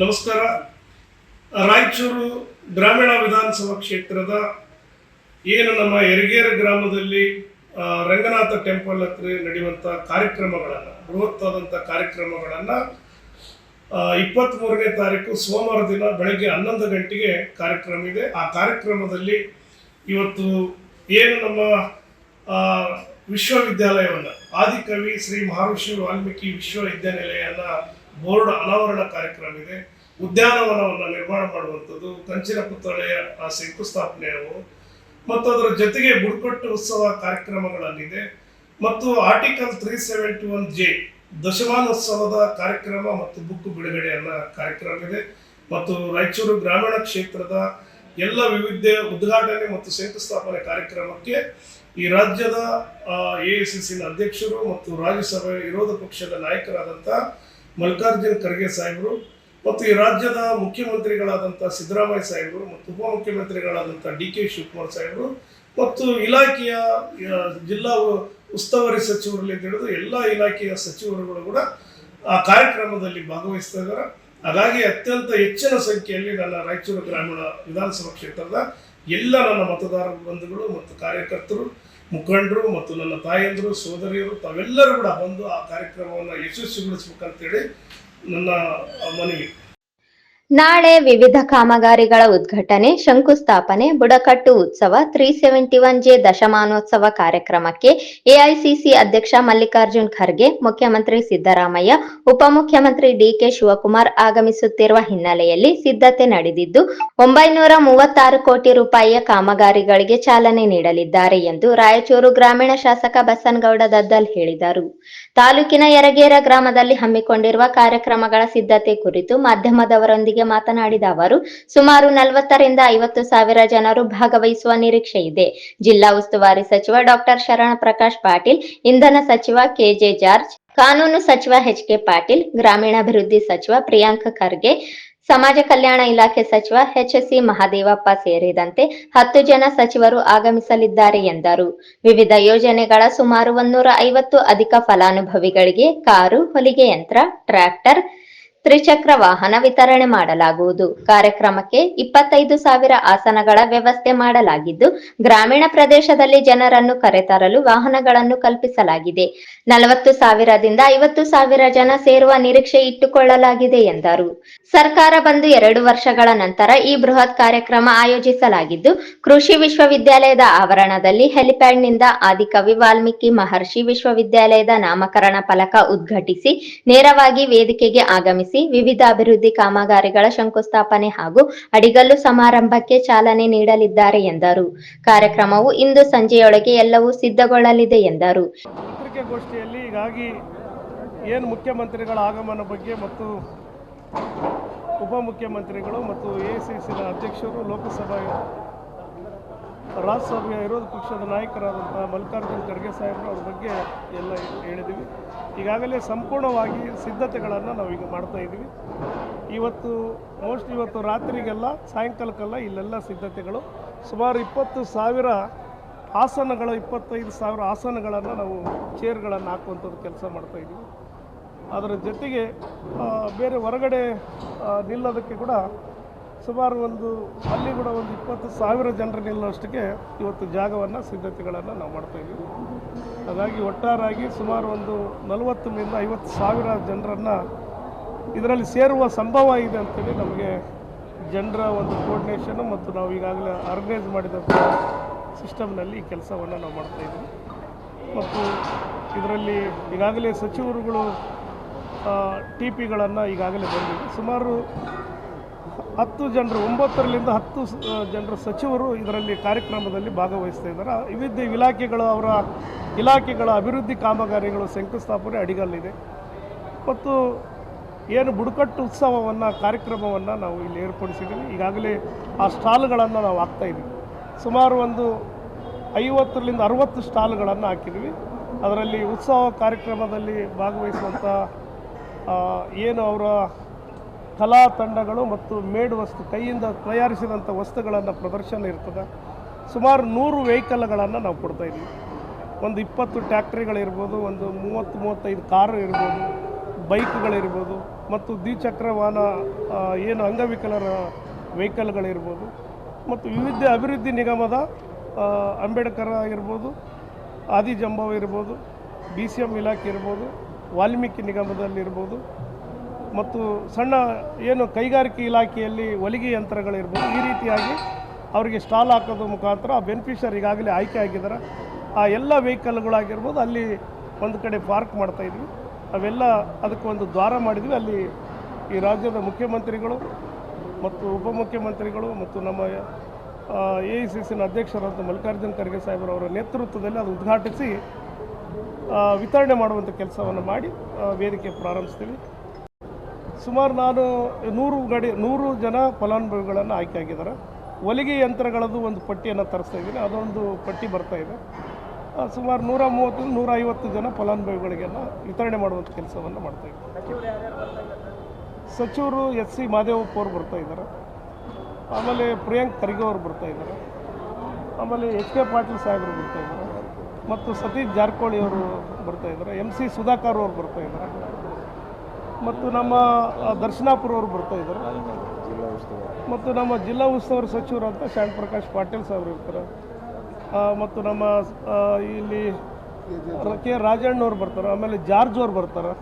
ನಮಸ್ಕಾರ. ರಾಯಚೂರು ಗ್ರಾಮೀಣ ವಿಧಾನಸಭಾ ಕ್ಷೇತ್ರದ ಏನು ನಮ್ಮ ಎರಗೇರ ಗ್ರಾಮದಲ್ಲಿ ರಂಗನಾಥ ಟೆಂಪಲ್ ಹತ್ರ ನಡೆಯುವಂಥ ಕಾರ್ಯಕ್ರಮಗಳನ್ನು ಬೃಹತ್ತಾದಂಥ ಕಾರ್ಯಕ್ರಮಗಳನ್ನು ಇಪ್ಪತ್ತ್ಮೂರನೇ ತಾರೀಕು ಸೋಮವಾರ ದಿನ ಬೆಳಗ್ಗೆ ಹನ್ನೊಂದು ಗಂಟೆಗೆ ಕಾರ್ಯಕ್ರಮ ಇದೆ. ಆ ಕಾರ್ಯಕ್ರಮದಲ್ಲಿ ಇವತ್ತು ಏನು ನಮ್ಮ ವಿಶ್ವವಿದ್ಯಾಲಯವನ್ನು, ಆದಿಕವಿ ಶ್ರೀ ಮಹರ್ಷಿ ವಾಲ್ಮೀಕಿ ವಿಶ್ವವಿದ್ಯಾನಿಲಯನ ಬೋರ್ಡ್ ಅನಾವರಣ ಕಾರ್ಯಕ್ರಮ ಇದೆ ಉದ್ಯಾನವನವನ್ನು ನಿರ್ಮಾಣ ಮಾಡುವಂಥದ್ದು ಕಂಚಿನ ಪುತ್ಥಳೆಯ ಆ ಶಂಕುಸ್ಥಾಪನೆಯವು ಮತ್ತು ಅದರ ಜೊತೆಗೆ ಬುಡಕಟ್ಟು ಉತ್ಸವ ಕಾರ್ಯಕ್ರಮಗಳಲ್ಲಿದೆ. ಮತ್ತು article three seventy one J ದಶಮಾನೋತ್ಸವದ ಕಾರ್ಯಕ್ರಮ ಮತ್ತು ಬುಕ್ ಬಿಡುಗಡೆಯನ್ನ ಕಾರ್ಯಕ್ರಮ ಇದೆ ಮತ್ತು ರಾಯಚೂರು ಗ್ರಾಮೀಣ ಕ್ಷೇತ್ರದ ಎಲ್ಲ ವಿವಿಧ ಉದ್ಘಾಟನೆ ಮತ್ತು ಶಂಕುಸ್ಥಾಪನೆ ಕಾರ್ಯಕ್ರಮಕ್ಕೆ ಈ ರಾಜ್ಯದ ಎ ಸಿ ಅಧ್ಯಕ್ಷರು ಮತ್ತು ರಾಜ್ಯಸಭೆ ವಿರೋಧ ಪಕ್ಷದ ನಾಯಕರಾದಂಥ ಮಲ್ಲಿಕಾರ್ಜುನ್ ಖರ್ಗೆ ಸಾಹೇಬರು ಮತ್ತು ಈ ರಾಜ್ಯದ ಮುಖ್ಯಮಂತ್ರಿಗಳಾದಂಥ ಸಿದ್ದರಾಮಯ್ಯ ಸಾಹೇಬರು ಮತ್ತು ಉಪಮುಖ್ಯಮಂತ್ರಿಗಳಾದಂಥ ಡಿ ಕೆ ಶಿವಕುಮಾರ್ ಸಾಹೇಬರು ಮತ್ತು ಇಲಾಖೆಯ ಜಿಲ್ಲಾ ಉಸ್ತುವಾರಿ ಸಚಿವರಲ್ಲಿ ತಿಳಿದು ಎಲ್ಲ ಇಲಾಖೆಯ ಸಚಿವರುಗಳು ಕೂಡ ಆ ಕಾರ್ಯಕ್ರಮದಲ್ಲಿ ಭಾಗವಹಿಸ್ತಾ ಹಾಗಾಗಿ ಅತ್ಯಂತ ಹೆಚ್ಚಿನ ಸಂಖ್ಯೆಯಲ್ಲಿ ನನ್ನ ರಾಯಚೂರು ಗ್ರಾಮೀಣ ವಿಧಾನಸಭಾ ಕ್ಷೇತ್ರದ ಎಲ್ಲ ನನ್ನ ಮತದಾರ ಬಂಧುಗಳು ಮತ್ತು ಕಾರ್ಯಕರ್ತರು ಮುಖಂಡರು ಮತ್ತು ನನ್ನ ತಾಯಂದರು ಸೋದರಿಯರು ತಾವೆಲ್ಲರೂ ಕೂಡ ಬಂದು ಆ ಕಾರ್ಯಕ್ರಮವನ್ನು ಯಶಸ್ವಿಗೊಳಿಸ್ಬೇಕಂತೇಳಿ ನನ್ನ ಮನವಿ. ನಾಳೆ ವಿವಿಧ ಕಾಮಗಾರಿಗಳ ಉದ್ಘಾಟನೆ, ಶಂಕುಸ್ಥಾಪನೆ, ಬುಡಕಟ್ಟು ಉತ್ಸವ ತ್ರೀ ಸೆವೆಂಟಿ ಒನ್ ಜೆ ದಶಮಾನೋತ್ಸವ ಕಾರ್ಯಕ್ರಮಕ್ಕೆ ಎಐಸಿಸಿ ಅಧ್ಯಕ್ಷ ಮಲ್ಲಿಕಾರ್ಜುನ್ ಖರ್ಗೆ, ಮುಖ್ಯಮಂತ್ರಿ ಸಿದ್ದರಾಮಯ್ಯ, ಉಪಮುಖ್ಯಮಂತ್ರಿ ಡಿಕೆ ಶಿವಕುಮಾರ್ ಆಗಮಿಸುತ್ತಿರುವ ಹಿನ್ನೆಲೆಯಲ್ಲಿ ಸಿದ್ಧತೆ ನಡೆದಿದ್ದು, ಒಂಬೈನೂರ ಮೂವತ್ತಾರು ಕೋಟಿ ರೂಪಾಯಿಯ ಕಾಮಗಾರಿಗಳಿಗೆ ಚಾಲನೆ ನೀಡಲಿದ್ದಾರೆ ಎಂದು ರಾಯಚೂರು ಗ್ರಾಮೀಣ ಶಾಸಕ ಬಸನ್ಗೌಡ ದದ್ದಲ್ ಹೇಳಿದರು. ತಾಲೂಕಿನ ಯರಗೇರ ಗ್ರಾಮದಲ್ಲಿ ಹಮ್ಮಿಕೊಂಡಿರುವ ಕಾರ್ಯಕ್ರಮಗಳ ಸಿದ್ಧತೆ ಕುರಿತು ಮಾಧ್ಯಮದವರೊಂದಿಗೆ ಮಾತನಾಡಿದ ಅವರು, ಸುಮಾರು ನಲವತ್ತರಿಂದ ಐವತ್ತು ಸಾವಿರ ಜನರು ಭಾಗವಹಿಸುವ ನಿರೀಕ್ಷೆ ಇದೆ. ಜಿಲ್ಲಾ ಉಸ್ತುವಾರಿ ಸಚಿವ ಡಾಕ್ಟರ್ ಶರಣ ಪ್ರಕಾಶ್ ಪಾಟೀಲ್, ಇಂಧನ ಸಚಿವ ಕೆಜೆ ಜಾರ್ಜ್, ಕಾನೂನು ಸಚಿವ ಎಚ್ ಕೆ ಪಾಟೀಲ್, ಗ್ರಾಮೀಣಾಭಿವೃದ್ಧಿ ಸಚಿವ ಪ್ರಿಯಾಂಕ ಖರ್ಗೆ, ಸಮಾಜ ಕಲ್ಯಾಣ ಇಲಾಖೆ ಸಚಿವ ಎಚ್ಎಸ್ಸಿ ಮಹಾದೇವಪ್ಪ ಸೇರಿದಂತೆ ಹತ್ತು ಜನ ಸಚಿವರು ಆಗಮಿಸಲಿದ್ದಾರೆ ಎಂದರು. ವಿವಿಧ ಯೋಜನೆಗಳ ಸುಮಾರು ಒಂದೂರ ಐವತ್ತು ಅಧಿಕ ಫಲಾನುಭವಿಗಳಿಗೆ ಕಾರು, ಹೊಲಿಗೆ ಯಂತ್ರ, ಟ್ರ್ಯಾಕ್ಟರ್ ತ್ರಿಚಕ್ರ ವಾಹನ ವಿತರಣೆ ಮಾಡಲಾಗುವುದು. ಕಾರ್ಯಕ್ರಮಕ್ಕೆ ಇಪ್ಪತ್ತೈದು ಸಾವಿರ ಆಸನಗಳ ವ್ಯವಸ್ಥೆ ಮಾಡಲಾಗಿದ್ದು, ಗ್ರಾಮೀಣ ಪ್ರದೇಶದಲ್ಲಿ ಜನರನ್ನು ಕರೆತರಲು ವಾಹನಗಳನ್ನು ಕಲ್ಪಿಸಲಾಗಿದೆ. ನಲವತ್ತು ಸಾವಿರದಿಂದ ಐವತ್ತು ಸಾವಿರ ಜನ ಸೇರುವ ನಿರೀಕ್ಷೆ ಇಟ್ಟುಕೊಳ್ಳಲಾಗಿದೆ ಎಂದರು. ಸರ್ಕಾರ ಬಂದು ಎರಡು ವರ್ಷಗಳ ನಂತರ ಈ ಬೃಹತ್ ಕಾರ್ಯಕ್ರಮ ಆಯೋಜಿಸಲಾಗಿದ್ದು, ಕೃಷಿ ವಿಶ್ವವಿದ್ಯಾಲಯದ ಆವರಣದಲ್ಲಿ ಹೆಲಿಪ್ಯಾಡ್ನಿಂದ ಆದಿಕವಿ ವಾಲ್ಮೀಕಿ ಮಹರ್ಷಿ ವಿಶ್ವವಿದ್ಯಾಲಯದ ನಾಮಕರಣ ಫಲಕ ಉದ್ಘಾಟಿಸಿ, ನೇರವಾಗಿ ವೇದಿಕೆಗೆ ಆಗಮಿಸಿ ವಿವಿಧ ಅಭಿವೃದ್ಧಿ ಕಾಮಗಾರಿಗಳ ಶಂಕುಸ್ಥಾಪನೆ ಹಾಗೂ ಅಡಿಗಲ್ಲು ಸಮಾರಂಭಕ್ಕೆ ಚಾಲನೆ ನೀಡಲಿದ್ದಾರೆ ಎಂದರು. ಕಾರ್ಯಕ್ರಮವು ಇಂದು ಸಂಜೆಯೊಳಗೆ ಎಲ್ಲವೂ ಸಿದ್ಧಗೊಳ್ಳಲಿದೆ ಎಂದರು. ಪತ್ರಿಕಾಗೋಷ್ಠಿಯಲ್ಲಿ ಹೀಗಾಗಿ ಏನು ಮುಖ್ಯಮಂತ್ರಿಗಳ ಆಗಮನ ಬಗ್ಗೆ ಮತ್ತು ಉಪಮುಖ್ಯಮಂತ್ರಿಗಳು ಮತ್ತು ಎ ಸಿ ಅಧ್ಯಕ್ಷರು, ಲೋಕಸಭಾ ರಾಜ್ಯಸಭೆಯ ವಿರೋಧ ಪಕ್ಷದ ನಾಯಕರಾದಂಥ ಮಲ್ಲಿಕಾರ್ಜುನ್ ಖರ್ಗೆ ಸಾಹೇಬರು ಅವ್ರ ಬಗ್ಗೆ ಎಲ್ಲ ಹೇಳಿದ್ದೀವಿ ಈಗಾಗಲೇ ಸಂಪೂರ್ಣವಾಗಿ ಸಿದ್ಧತೆಗಳನ್ನು ನಾವೀಗ ಮಾಡ್ತಾ ಇದ್ದೀವಿ. ಇವತ್ತು ಮೋಸ್ಟ್ ಇವತ್ತು ರಾತ್ರಿಗೆಲ್ಲ, ಸಾಯಂಕಾಲಕ್ಕೆಲ್ಲ ಇಲ್ಲೆಲ್ಲ ಸಿದ್ಧತೆಗಳು. ಸುಮಾರು ಇಪ್ಪತ್ತು ಸಾವಿರ ಆಸನಗಳು, ಇಪ್ಪತ್ತೈದು ಸಾವಿರ ಆಸನಗಳನ್ನು ನಾವು ಚೇರ್ಗಳನ್ನು ಹಾಕುವಂಥದ್ದು ಕೆಲಸ ಮಾಡ್ತಾ ಇದ್ದೀವಿ. ಅದರ ಜೊತೆಗೆ ಬೇರೆ ಹೊರಗಡೆ ನಿಲ್ಲೋದಕ್ಕೆ ಕೂಡ ಸುಮಾರು ಒಂದು, ಅಲ್ಲಿ ಕೂಡ ಒಂದು ಇಪ್ಪತ್ತು ಸಾವಿರ ಜನರು ನಿಲ್ಲುವಷ್ಟಕ್ಕೆ ಇವತ್ತು ಜಾಗವನ್ನು, ಸಿದ್ಧತೆಗಳನ್ನು ನಾವು ಮಾಡ್ತಾ ಹಾಗಾಗಿ ಒಟ್ಟಾರಾಗಿ ಸುಮಾರು ಒಂದು ನಲವತ್ತರಿಂದ ಐವತ್ತು ಸಾವಿರ ಜನರನ್ನು ಇದರಲ್ಲಿ ಸೇರುವ ಸಂಭವ ಇದೆ ಅಂತೇಳಿ ನಮಗೆ ಜನರ ಒಂದು ಕೋರ್ಡಿನೇಷನ್ನು ಮತ್ತು ನಾವು ಈಗಾಗಲೇ ಆರ್ಗನೈಸ್ ಮಾಡಿದಂಥ ಸಿಸ್ಟಮ್ನಲ್ಲಿ ಈ ಕೆಲಸವನ್ನು ನಾವು ಮಾಡ್ತಾ ಇದ್ದೀವಿ. ಮತ್ತು ಇದರಲ್ಲಿ ಈಗಾಗಲೇ ಸಚಿವರುಗಳು ಟಿ ಪಿಗಳನ್ನು ಈಗಾಗಲೇ ಬಂದಿವೆ. ಸುಮಾರು ಹತ್ತು ಜನರು, ಒಂಬತ್ತರಲ್ಲಿಂದ ಹತ್ತು ಜನರು ಸಚಿವರು ಇದರಲ್ಲಿ ಕಾರ್ಯಕ್ರಮದಲ್ಲಿ ಭಾಗವಹಿಸ್ತಾ ಇದ್ದಾರೆ. ವಿವಿಧ ಇಲಾಖೆಗಳು, ಅವರ ಇಲಾಖೆಗಳ ಅಭಿವೃದ್ಧಿ ಕಾಮಗಾರಿಗಳು ಶಂಕುಸ್ಥಾಪನೆ ಅಡಿಗಲ್ಲಿದೆ. ಮತ್ತು ಏನು ಬುಡಕಟ್ಟು ಉತ್ಸವವನ್ನು, ಕಾರ್ಯಕ್ರಮವನ್ನು ನಾವು ಇಲ್ಲಿ ಏರ್ಪಡಿಸಿದ್ದೀವಿ. ಈಗಾಗಲೇ ಆ ಸ್ಟಾಲ್ಗಳನ್ನು ನಾವು ಹಾಕ್ತಾ ಇದ್ದೀವಿ. ಸುಮಾರು ಒಂದು ಐವತ್ತರಿಂದ ಅರವತ್ತು ಸ್ಟಾಲ್ಗಳನ್ನು ಹಾಕಿದ್ವಿ ಅದರಲ್ಲಿ ಉತ್ಸವ ಕಾರ್ಯಕ್ರಮದಲ್ಲಿ ಭಾಗವಹಿಸುವಂಥ ಏನು ಅವರ ಕಲಾ ತಂಡಗಳು ಮತ್ತು ಮೇಡ್ ವಸ್ತು ಕೈಯಿಂದ ತಯಾರಿಸಿದಂಥ ವಸ್ತುಗಳನ್ನು ಪ್ರದರ್ಶನ ಇರ್ತದೆ. ಸುಮಾರು ನೂರು ವೆಹಿಕಲ್ಗಳನ್ನು ನಾವು ಕೊಡ್ತಾ ಇದ್ದೀವಿ. ಒಂದು ಇಪ್ಪತ್ತು ಟ್ಯಾಕ್ಟ್ರಿಗಳಿರ್ಬೋದು, ಒಂದು ಮೂವತ್ತು, ಮೂವತ್ತೈದು ಕಾರು ಇರ್ಬೋದು, ಬೈಕ್ಗಳಿರ್ಬೋದು ಮತ್ತು ದ್ವಿಚಕ್ರ ವಾಹನ ಏನು ಅಂಗವಿಕಲರ ವೆಹಿಕಲ್ಗಳಿರ್ಬೋದು ಮತ್ತು ವಿವಿಧ ಅಭಿವೃದ್ಧಿ ನಿಗಮದ ಅಂಬೇಡ್ಕರ್ ಆಗಿರ್ಬೋದು ಆದಿಜಂಬವ ಇರ್ಬೋದು, ಬಿ ಸಿ ಎಂ ಇಲಾಖೆ ಇರ್ಬೋದು, ವಾಲ್ಮೀಕಿ ನಿಗಮದಲ್ಲಿರ್ಬೋದು ಮತ್ತು ಸಣ್ಣ ಏನು ಕೈಗಾರಿಕೆ ಇಲಾಖೆಯಲ್ಲಿ ಹೊಲಿಗೆ ಯಂತ್ರಗಳಿರ್ಬೋದು, ಈ ರೀತಿಯಾಗಿ ಅವರಿಗೆ ಸ್ಟಾಲ್ ಹಾಕೋದ್ರ ಮುಖಾಂತರ ಆ ಬೆನಿಫಿಷರ್ ಈಗಾಗಲೇ ಆಯ್ಕೆ ಆಗಿದ್ದಾರೆ. ಆ ಎಲ್ಲ ವೆಹಿಕಲ್ಗಳಾಗಿರ್ಬೋದು ಅಲ್ಲಿ ಒಂದು ಕಡೆ ಪಾರ್ಕ್ ಮಾಡ್ತಾಯಿದ್ವಿ ಅವೆಲ್ಲ ಅದಕ್ಕೆ ಒಂದು ದ್ವಾರ ಮಾಡಿದ್ವಿ. ಅಲ್ಲಿ ಈ ರಾಜ್ಯದ ಮುಖ್ಯಮಂತ್ರಿಗಳು ಮತ್ತು ಉಪಮುಖ್ಯಮಂತ್ರಿಗಳು ಮತ್ತು ನಮ್ಮ ಎ ಐ ಸಿ ಸಿನ ಅಧ್ಯಕ್ಷರಾದ ಮಲ್ಲಿಕಾರ್ಜುನ ಖರ್ಗೆ ಸಾಹೇಬರವರ ನೇತೃತ್ವದಲ್ಲಿ ಅದು ಉದ್ಘಾಟಿಸಿ ವಿತರಣೆ ಮಾಡುವಂಥ ಕೆಲಸವನ್ನು ಮಾಡಿ ವೇದಿಕೆ ಪ್ರಾರಂಭಿಸ್ತೀವಿ. ಸುಮಾರು ನಾನು ನೂರು ಗಡಿ, ನೂರು ಜನ ಫಲಾನುಭವಿಗಳನ್ನು ಆಯ್ಕೆ ಆಗಿದ್ದಾರೆ. ಹೊಲಿಗೆ ಯಂತ್ರಗಳದ್ದು ಒಂದು ಪಟ್ಟಿಯನ್ನು ತರಿಸ್ತಾ ಇದ್ದೀನಿ. ಅದೊಂದು ಪಟ್ಟಿ ಬರ್ತಾ ಇದೆ. ಸುಮಾರು ನೂರ ಮೂವತ್ತು, ನೂರ ಐವತ್ತು ಜನ ಫಲಾನುಭವಿಗಳಿಗೆಲ್ಲ ವಿತರಣೆ ಮಾಡುವಂಥ ಕೆಲಸವನ್ನು ಮಾಡ್ತಾ ಇದ್ದೀವಿ ಸಚಿವರು ಎಸ್ ಸಿ ಮಾದೇವಪ್ಪ ಅವರು ಬರ್ತಾ ಇದ್ದಾರೆ. ಆಮೇಲೆ ಪ್ರಿಯಾಂಕ್ ಖರ್ಗೆ ಅವರು ಬರ್ತಾ ಇದ್ದಾರೆ. ಆಮೇಲೆ ಎಚ್ ಕೆ ಪಾಟೀಲ್ ಸಾಹೇಬರು ಬರ್ತಾ ಇದ್ದಾರೆ. ಮತ್ತು ಸತೀಶ್ ಜಾರಕಿಹೊಳಿ ಅವರು ಬರ್ತಾ ಇದ್ದಾರೆ. ಎಂ ಸಿ ಸುಧಾಕರ್ ಅವರು ಬರ್ತಾ ಇದ್ದಾರೆ. ಮತ್ತು ನಮ್ಮ ದರ್ಶನಾಪುರವರು ಬರ್ತಾ ಇದ್ದಾರೆ. ಮತ್ತು ನಮ್ಮ ಜಿಲ್ಲಾ ಉಸ್ತುವಾರಿ ಸಚಿವರಂತ ಶ್ಯಾಮ್ ಪ್ರಕಾಶ್ ಪಾಟೀಲ್ ಸಾವಿರ ಇರ್ತಾರೆ. ಮತ್ತು ನಮ್ಮ ಇಲ್ಲಿ ಕೆ ರಾಜಣ್ಣವ್ರು ಬರ್ತಾರೆ. ಆಮೇಲೆ ಜಾರ್ಜ್ ಅವ್ರು ಬರ್ತಾರೆ.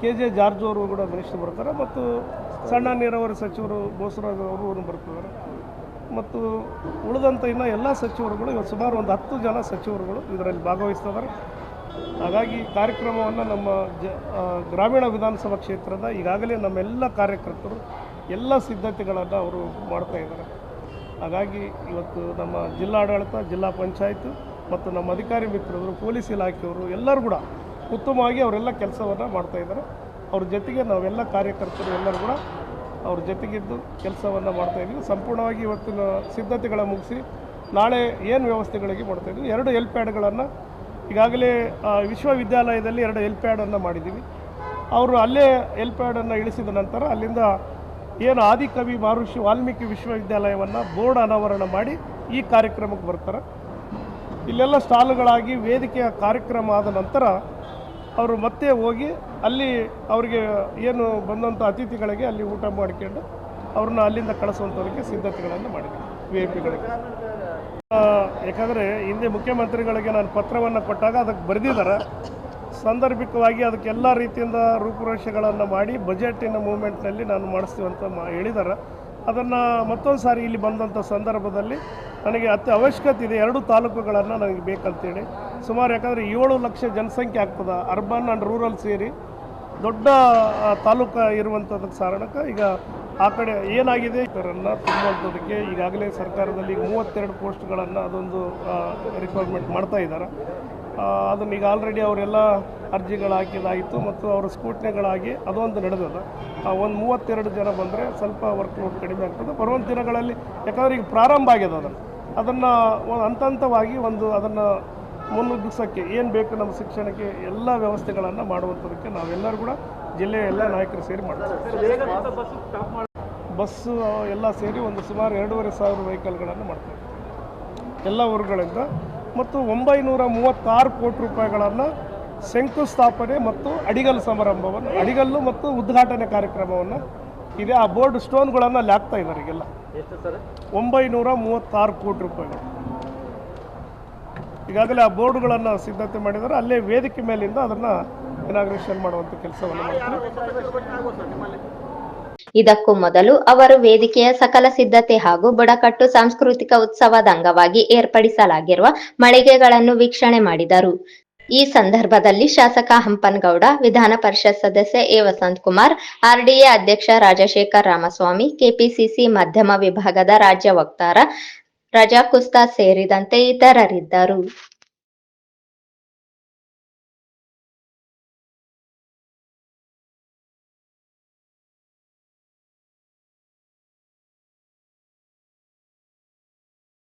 ಕೆ ಜೆ ಜಾರ್ಜ್ ಅವರು ಕೂಡ ಮಿನಿಸ್ಟರ್ ಬರ್ತಾರೆ. ಮತ್ತು ಸಣ್ಣ ನೀರಾವರಿ ಸಚಿವರು ಬೋಸರಾಜ್ ಅವರು ಬರ್ತಿದ್ದಾರೆ. ಮತ್ತು ಉಳಿದಂಥ ಇನ್ನು ಎಲ್ಲ ಸಚಿವರುಗಳು ಇವತ್ತು ಸುಮಾರು ಒಂದು ಹತ್ತು ಜನ ಸಚಿವರುಗಳು ಇದರಲ್ಲಿ ಭಾಗವಹಿಸ್ತಿದ್ದಾರೆ ಹಾಗಾಗಿ ಕಾರ್ಯಕ್ರಮವನ್ನು ನಮ್ಮ ಜ ಗ್ರಾಮೀಣ ವಿಧಾನಸಭಾ ಕ್ಷೇತ್ರದ ಈಗಾಗಲೇ ನಮ್ಮೆಲ್ಲ ಕಾರ್ಯಕರ್ತರು ಎಲ್ಲ ಸಿದ್ಧತೆಗಳನ್ನು ಅವರು ಮಾಡ್ತಾ ಇದ್ದಾರೆ. ಹಾಗಾಗಿ ಇವತ್ತು ನಮ್ಮ ಜಿಲ್ಲಾಡಳಿತ, ಜಿಲ್ಲಾ ಪಂಚಾಯತ್ ಮತ್ತು ನಮ್ಮ ಅಧಿಕಾರಿ ಮಿತ್ರರು, ಪೊಲೀಸ್ ಇಲಾಖೆಯವರು ಎಲ್ಲರೂ ಕೂಡ ಉತ್ತಮವಾಗಿ ಅವರೆಲ್ಲ ಕೆಲಸವನ್ನು ಮಾಡ್ತಾ ಇದ್ದಾರೆ. ಅವ್ರ ಜೊತೆಗೆ ನಾವೆಲ್ಲ ಕಾರ್ಯಕರ್ತರು ಎಲ್ಲರೂ ಕೂಡ ಅವ್ರ ಜೊತೆಗಿದ್ದು ಕೆಲಸವನ್ನು ಮಾಡ್ತಾ ಇದ್ದೀವಿ. ಸಂಪೂರ್ಣವಾಗಿ ಇವತ್ತಿನ ಸಿದ್ಧತೆಗಳ ಮುಗಿಸಿ ನಾಳೆ ಏನು ವ್ಯವಸ್ಥೆಗಳಿಗೆ ಮಾಡ್ತಾ ಇದ್ದೀವಿ. ಎರಡು ಎಲ್ ಪ್ಯಾಡ್ಗಳನ್ನು ಈಗಾಗಲೇ ವಿಶ್ವವಿದ್ಯಾಲಯದಲ್ಲಿ ಎರಡು ಎಲ್ ಪ್ಯಾಡನ್ನು ಮಾಡಿದ್ದೀವಿ. ಅವರು ಅಲ್ಲೇ ಎಲ್ ಪ್ಯಾಡನ್ನು ಇಳಿಸಿದ ನಂತರ ಅಲ್ಲಿಂದ ಏನು ಆದಿಕವಿ ಮಹರ್ಷಿ ವಾಲ್ಮೀಕಿ ವಿಶ್ವವಿದ್ಯಾಲಯವನ್ನು ಬೋರ್ಡ್ ಅನಾವರಣ ಮಾಡಿ ಈ ಕಾರ್ಯಕ್ರಮಕ್ಕೆ ಬರ್ತಾರೆ. ಇಲ್ಲೆಲ್ಲ ಸ್ಟಾಲ್ಗಳಾಗಿ ವೇದಿಕೆಯ ಕಾರ್ಯಕ್ರಮ ಆದ ನಂತರ ಅವರು ಮತ್ತೆ ಹೋಗಿ ಅಲ್ಲಿ ಅವರಿಗೆ ಏನು ಬಂದಂಥ ಅತಿಥಿಗಳಿಗೆ ಅಲ್ಲಿ ಊಟ ಮಾಡಿಕೊಂಡು ಅವ್ರನ್ನ ಅಲ್ಲಿಂದ ಕಳಿಸುವಂಥವ್ರಿಗೆ ಸಿದ್ಧತೆಗಳನ್ನು ಮಾಡಿದ್ದೀವಿ ವಿ ಐ ಪಿಗಳಿಗೆ ಯಾಕಂದರೆ ಹಿಂದೆ ಮುಖ್ಯಮಂತ್ರಿಗಳಿಗೆ ನಾನು ಪತ್ರವನ್ನು ಕೊಟ್ಟಾಗ ಅದಕ್ಕೆ ಬರೆದಿದ್ದಾರೆ. ಸಾಂದರ್ಭಿಕವಾಗಿ ಅದಕ್ಕೆಲ್ಲ ರೀತಿಯಿಂದ ರೂಪುರೇಷೆಗಳನ್ನು ಮಾಡಿ ಬಜೆಟಿನ ಮೂಮೆಂಟ್ನಲ್ಲಿ ನಾನು ಮಾಡಿಸ್ತೀವಿ ಅಂತ ಮಾ ಹೇಳಿದ್ದಾರೆ. ಅದನ್ನು ಮತ್ತೊಂದು ಸಾರಿ ಇಲ್ಲಿ ಬಂದಂಥ ಸಂದರ್ಭದಲ್ಲಿ ನನಗೆ ಅತಿ ಅವಶ್ಯಕತೆ ಇದೆ ಎರಡು ತಾಲೂಕುಗಳನ್ನು ನನಗೆ ಬೇಕಂತೇಳಿ. ಸುಮಾರು ಯಾಕಂದರೆ ಏಳು ಲಕ್ಷ ಜನಸಂಖ್ಯೆ ಆಗ್ತದೆ. ಅರ್ಬನ್ ಆ್ಯಂಡ್ ರೂರಲ್ ಸೇರಿ ದೊಡ್ಡ ತಾಲೂಕು ಇರುವಂಥದ್ದಕ್ಕೆ ಕಾರಣಕ್ಕೆ ಈಗ ಆ ಕಡೆ ಏನಾಗಿದೆ? ಇವರನ್ನ ತುಂಬುವಂಥದ್ದಕ್ಕೆ ಈಗಾಗಲೇ ಸರ್ಕಾರದಲ್ಲಿ ಮೂವತ್ತೆರಡು ಪೋಸ್ಟ್ಗಳನ್ನು ಅದೊಂದು ರಿಕ್ವೈರ್ಮೆಂಟ್ ಮಾಡ್ತಾ ಇದ್ದಾರೆ ಅದನ್ನು ಈಗ ಆಲ್ರೆಡಿ ಅವರೆಲ್ಲ ಅರ್ಜಿಗಳು ಹಾಕಿದಾಯಿತು ಮತ್ತು ಅವರ ಸ್ಕೂಟ್ನೆಗಳಾಗಿ ಅದೊಂದು ನಡೆದದ. ಒಂದು ಮೂವತ್ತೆರಡು ಜನ ಬಂದರೆ ಸ್ವಲ್ಪ ವರ್ಕ್ ಲೋಡ್ ಕಡಿಮೆ ಆಗ್ತದೆ. ಬರುವಂಥ ದಿನಗಳಲ್ಲಿ, ಯಾಕಂದರೆ ಈಗ ಪ್ರಾರಂಭ ಆಗಿದೆ ಅದನ್ನು. ಅದನ್ನು ಹಂತ ಹಂತವಾಗಿ ಒಂದು ಅದನ್ನು ಮುನ್ನುಗ್ಗಿಸೋಕ್ಕೆ ಏನು ಬೇಕು ನಮ್ಮ ಶಿಕ್ಷಣಕ್ಕೆ ಎಲ್ಲ ವ್ಯವಸ್ಥೆಗಳನ್ನು ಮಾಡುವಂಥದಕ್ಕೆ ನಾವೆಲ್ಲರೂ ಕೂಡ ಜಿಲ್ಲೆಯ ಎಲ್ಲ ನಾಯಕರು ಸೇರಿ ಮಾಡ್ತಾರೆ. ಬಸ್ಸು ಎಲ್ಲ ಸೇರಿ ಒಂದು ಸುಮಾರು ಎರಡೂವರೆ ಸಾವಿರ ವೆಹಿಕಲ್ಗಳನ್ನು ಮಾಡ್ತಾರೆ. ಎಲ್ಲ ಊರುಗಳಿಂದ. ಮತ್ತು ಒಂಬೈನೂರ ಮೂವತ್ತಾರು ಕೋಟಿ ರೂಪಾಯಿಗಳನ್ನು ಶಂಕುಸ್ಥಾಪನೆ ಮತ್ತು ಅಡಿಗಲ್ಲು ಸಮಾರಂಭವನ್ನು ಅಡಿಗಲ್ಲು ಮತ್ತು ಉದ್ಘಾಟನೆ ಕಾರ್ಯಕ್ರಮವನ್ನು ಇದೆ. ಆ ಬೋರ್ಡ್ ಸ್ಟೋನ್ಗಳನ್ನು ಅಲ್ಲಿ ಹಾಕ್ತಾ ಇದ್ದಾರೆ ಈಗೆಲ್ಲ ಒಂಬೈನೂರ ಮೂವತ್ತಾರು ಕೋಟಿ ರೂಪಾಯಿಗಳು. ಈಗಾಗಲೇ ಆ ಬೋರ್ಡ್ಗಳನ್ನು ಸಿದ್ಧತೆ ಮಾಡಿದ್ದಾರೆ. ಅಲ್ಲೇ ವೇದಿಕೆ ಮೇಲಿಂದ ಅದನ್ನು ಇನಾಗ್ರೇಷನ್ ಮಾಡುವಂಥ ಕೆಲಸವನ್ನು ಮಾಡ್ತಾರೆ. ಇದಕ್ಕೂ ಮೊದಲು ಅವರು ವೇದಿಕೆಯ ಸಕಲ ಸಿದ್ಧತೆ ಹಾಗೂ ಬುಡಕಟ್ಟು ಸಾಂಸ್ಕೃತಿಕ ಉತ್ಸವದ ಅಂಗವಾಗಿ ಏರ್ಪಡಿಸಲಾಗಿರುವ ಮಳಿಗೆಗಳನ್ನು ವೀಕ್ಷಣೆ ಮಾಡಿದರು. ಈ ಸಂದರ್ಭದಲ್ಲಿ ಶಾಸಕ ಹಂಪನಗೌಡ ವಿಧಾನ ಪರಿಷತ್ ಸದಸ್ಯ ಎ. ವಸಂತ್ ಕುಮಾರ್ ಆರ್ಡಿಎ ಅಧ್ಯಕ್ಷ ರಾಜಶೇಖರ್ ರಾಮಸ್ವಾಮಿ ಕೆಪಿಸಿಸಿ ಮಧ್ಯಮ ವಿಭಾಗದ ರಾಜ್ಯ ವಕ್ತಾರ ರಜಾ ಕುಸ್ತಾ ಸೇರಿದಂತೆ ಇತರರಿದ್ದರು.